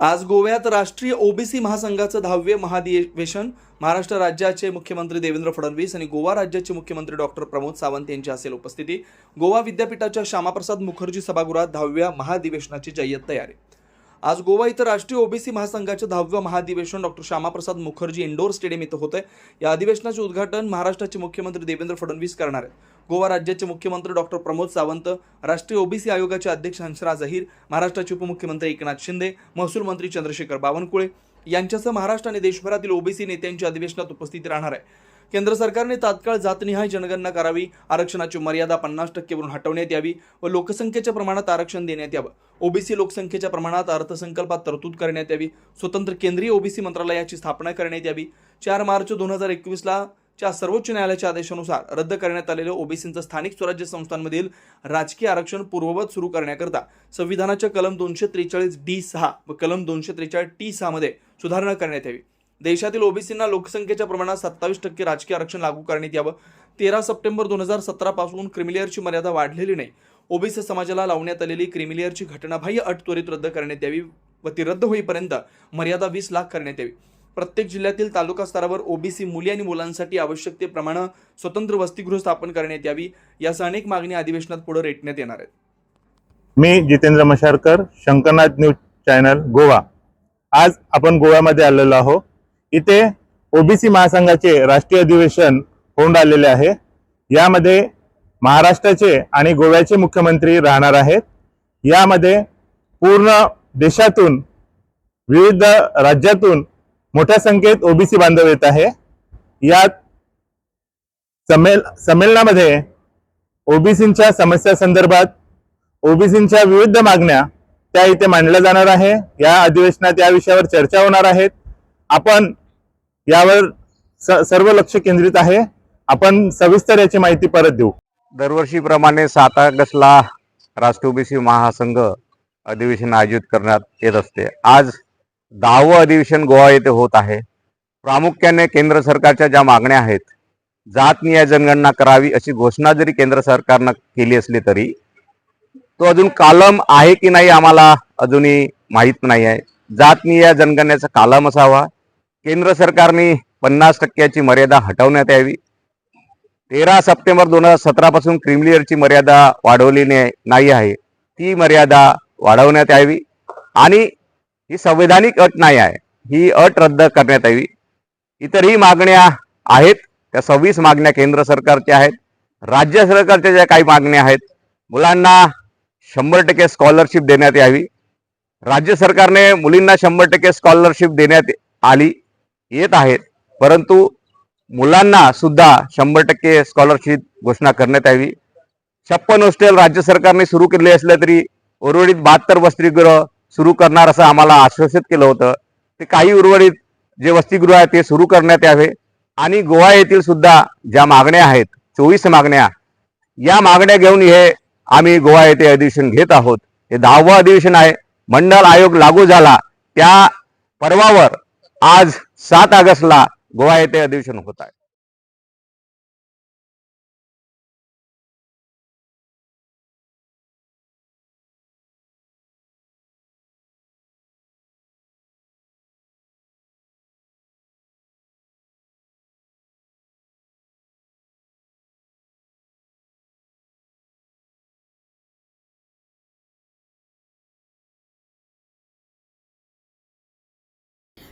आज गोव्यात राष्ट्रीय ओबीसी महासंघाचं दहावे महाधिवेशन महाराष्ट्र राज्याचे मुख्यमंत्री देवेंद्र फडणवीस आणि गोवा राज्याचे मुख्यमंत्री डॉक्टर प्रमोद सावंत यांची असेल उपस्थिती. गोवा विद्यापीठाच्या श्यामाप्रसाद मुखर्जी सभागृहात दहाव्या महाधिवेशनाची जय्यत तयारी. आज गोवा इथं राष्ट्रीय ओबीसी महासंघाचं दहावं महाधिवेशन doctor Shyamaprasad Mukherjee indoor stadium इथं होतं या अधिवेशनाचे उद्घाटन महाराष्ट्राचे मुख्यमंत्री देवेंद्र फडणवीस करणार आहेत. गोवा राज्याचे मुख्यमंत्री डॉक्टर प्रमोद सावंत राष्ट्रीय ओबीसी आयोगाचे अध्यक्ष हंसराज अहिर महाराष्ट्राचे उपमुख्यमंत्री एकनाथ शिंदे महसूल मंत्री चंद्रशेखर बावनकुळे यांच्यासह महाराष्ट्र आणि देशभरातील ओबीसी नेत्यांची अधिवेशनात उपस्थित राहणार आहे. केंद्र सरकारने तात्काळ जातनिहाय जनगणना करावी आरक्षणाची मर्यादा पन्नास टक्केवरून हटवण्यात यावी व लोकसंख्येच्या प्रमाणात आरक्षण देण्यात यावं. ओबीसी लोकसंख्येच्या प्रमाणात अर्थसंकल्पात तरतूद करण्यात यावी. स्वतंत्र केंद्रीय ओबीसी मंत्रालयाची स्थापना करण्यात यावी. चार मार्च दोन हजार एकवीसला च्या सर्वोच्च न्यायालयाच्या आदेशानुसार रद्द करण्यात आलेलं ओबीसींचं स्थानिक स्वराज्य संस्थांमधील राजकीय आरक्षण पूर्ववत सुरू करण्याकरता संविधानाच्या कलम दोनशे त्रेचाळीस डी सहा व कलम दोनशे त्रेचाळीस टी सहामध्ये सुधारणा करण्यात यावी. देशातील ओबीसींना लोकसंख्येच्या प्रमाणात सत्तावीस टक्के राजकीय आरक्षण लागू करण्यात यावं. तेरा सप्टेंबर दोन हजार सतरापासून क्रिमिलेअरची मर्यादा वाढलेली नाही. ओबीसी समाजाला लावण्यात आलेली क्रिमिलेअरची घटनाबाह्य अट त्वरित रद्द करण्यात यावी व ती रद्द होईपर्यंत मर्यादा वीस लाख करण्यात यावी. प्रत्येक जिल्ह्यातील तालुका स्तरावर ओबीसी मुली आणि मुलांसाठी आवश्यक ते आवश्यकतेप्रमाणे स्वतंत्र वसतिगृह स्थापन करण्यात यावी यासह अनेक मागणी अधिवेशनात पुढे रेटण्यात येणार आहेत. मी जितेंद्र मशारकर शंकरनाथ न्यूज चॅनल गोवा. आज आपण गोव्यामध्ये आलेलो आहोत. इथे ओबीसी महासंघाचे राष्ट्रीय अधिवेशन होऊन आलेले आहे. यामध्ये महाराष्ट्राचे आणि गोव्याचे मुख्यमंत्री राहणार आहेत. यामध्ये पूर्ण देशातून विविध राज्यातून मोठ्या संख्येत ओबीसी बांधव येत आहे. यात संमेल संमेलनामध्ये ओबीसींच्या समस्या संदर्भात ओबीसींच्या विविध मागण्या त्या इथे मांडल्या जाणार आहे. या अधिवेशनात या विषयावर चर्चा होणार आहेत आपण यावर स- सर्व लक्ष केंद्रित आहे. आपण सविस्तर याची माहिती परत देऊ. दरवर्षीप्रमाणे सात ऑगस्टला राष्ट्रीय ओबीसी महासंघ अधिवेशन आयोजित करण्यात येत असते. आज दहावं अधिवेशन गोवा येथे होत आहे. प्रामुख्याने केंद्र सरकारच्या ज्या मागण्या आहेत जातनीय जनगणना करावी अशी घोषणा जरी केंद्र सरकारनं केली असली तरी तो अजून कालम आहे की नाही आम्हाला अजूनही माहीत नाही आहे. जातनीय जनगणनेचा कालम असावा केंद्र सरकारने पन्नास टक्क्याची मर्यादा हटवण्यात यावी. तेरा सप्टेंबर दोन हजार सतरा पासून मर्यादा वाढवली नाही आहे. ती मर्यादा वाढवण्यात यावी. आणि ही संवैधानिक अट नाही आहे. ही अट रद्द करण्यात यावी. इतरही मागण्या आहेत. त्या सव्वीस मागण्या केंद्र सरकारच्या आहेत. राज्य सरकारच्या ज्या काही मागण्या आहेत मुलांना शंभर टक्के स्कॉलरशिप देण्यात यावी. राज्य सरकारने मुलींना शंभर टक्के स्कॉलरशिप देण्यात आली येत आहेत. परंतु मुलांना सुद्धा शंभर टक्के स्कॉलरशिप घोषणा करण्यात यावी. छप्पन हॉस्टेल राज्य सरकारने सुरू केले असले तरी उर्वरित बहात्तर वसतिगृह सुरू करणार असं आम्हाला आश्वासित केलं होतं. ते काही उर्वरित जे वसतिगृह आहे ते सुरू करण्यात यावे. आणि गोवा येथील सुद्धा ज्या मागण्या आहेत चोवीस मागण्या या मागण्या घेऊन हे आम्ही गोवा येथे अधिवेशन घेत आहोत. हे दहावं अधिवेशन आहे. मंडल आयोग लागू झाला. त्या पर्वावर आज सात ऑगस्टला गोवा येथे अधिवेशन होत आहे.